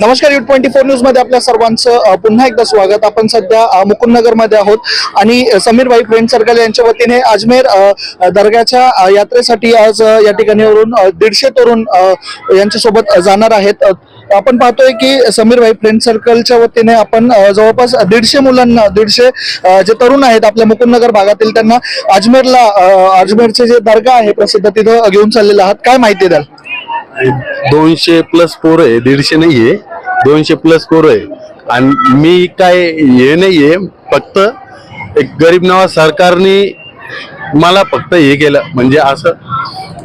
नमस्कार you twenty four न्यूजमध्ये आपल्या सर्वांचं पुन्हा एकदा स्वागत. आपण सध्या मुकुंदनगरमध्ये आहोत. आणि समीर भाई फ्रेंड सर्कल यांच्या वतीने अजमेर दर्ग्याच्या यात्रेसाठी आज या ठिकाणी वरून दीडशे तरुण यांच्यासोबत जाणार आहेत. आपण पाहतोय की समीर भाई फ्रेंड सर्कलच्या वतीने आपण जवळपास दीडशे मुलांना दीडशे जे तरुण आहेत आपल्या मुकुंदनगर भागातील त्यांना अजमेरला अजमेरचे जे दर्गा आहे प्रसिद्ध तिथं घेऊन चाललेले आहात. काय माहिती द्याल? दोनशे प्लस पोरं आहे दीडशे नाहीये दोनशे प्लस पोरं आहे. आणि मी काय हे नाहीये फक्त एक गरीब नवा सरकारने मला फक्त हे केलं. म्हणजे असं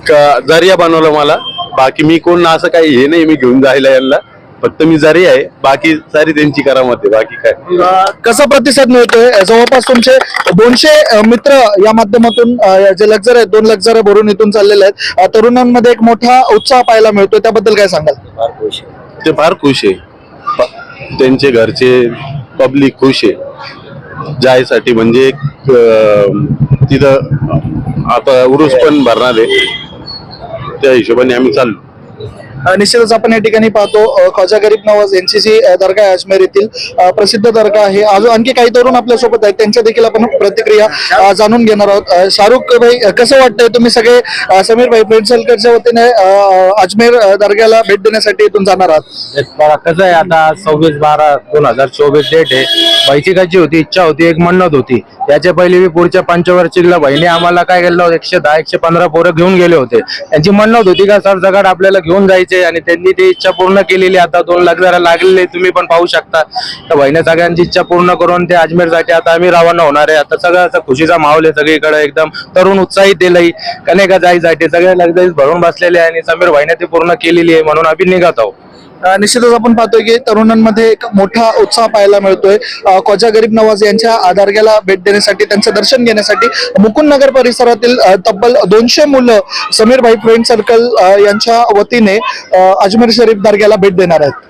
का जरिया बनवलं मला. बाकी मी कोण असं काही हे नाही मी घेऊन जायला यांना. फक्त मी जरी आहे बाकी सारी त्यांची करामत आहे बाकी काय. कसा प्रतिसाद मिळतोय? जवळपास तुमचे दोनशे मित्र या माध्यमातून जे लक्झर आहेत दोन लक्झर भरून इथून चाललेले आहेत. तरुणांमध्ये एक मोठा उत्साह पाहायला मिळतोय त्याबद्दल काय सांगाल? ते फार खुश आहे. त्यांचे घरचे पब्लिक खुश आहे. जायसाठी म्हणजे तिथं आता उरूस पण भरणार आहे. त्या हिशोबाने आम्ही चाललो. निश्चितच आपण या ठिकाणी पाहतो ख्वाजा गरीब नवाज यांची जी दर्गा आहे अजमेर येथील प्रसिद्ध दर्गा आहे. अजून आणखी काही तरुण आपल्यासोबत आहेत त्यांच्या देखील आपण प्रतिक्रिया जाणून घेणार आहोत. शाहरुख भाई कसं वाटतंय तुम्ही सगळे समीर भाई फ्रेंड सर्कलच्या वतीने अजमेर दर्ग्याला भेट देण्यासाठी इथून जाणार आहात? बघा कसं आहे आता सव्वीस बारा दोन हजार चोवीस डेट आहे. बैठकाची होती इच्छा होती एक मन्नत होती. त्याच्या पहिले मी पुढच्या पंचवार्षिकला बहिणी आम्हाला काय केलं होतं, एकशे दहा एकशे पंधरा पोरं घेऊन गेले होते. त्यांची मन्नत होती का सर जगाड आपल्याला घेऊन जायचं? आणि त्यांनी ती इच्छा पूर्ण केलेली. आता दोन लाख जरा लागलेले तुम्ही पण पाहू शकता. तर बहिणी सगळ्यांची इच्छा पूर्ण करून ते अजमेरसाठी आता आम्ही रवाना होणार आहे. आता सगळं असं खुशीचा माहोल आहे सगळीकडे. एकदम तरुण उत्साहित दिलंय कनेका जायसाठी सगळे लगेच भरून बसलेले आहे आणि समीर भाईने ती पूर्ण केलेली आहे म्हणून आम्ही निघत आहोत. निश्चितच आपण पाहतोय की तरुणांमध्ये एक मोठा उत्साह पाहायला मिळतोय. कोजा गरीब नवाज यांच्या आधारग्याला भेट देण्यासाठी त्यांचं दर्शन घेण्यासाठी मुकुंदनगर परिसरातील तब्बल दोनशे मुलं समीर भाई फ्रेंड सर्कल यांच्या वतीने अजमेर शरीफ दर्ग्याला भेट देणार आहेत.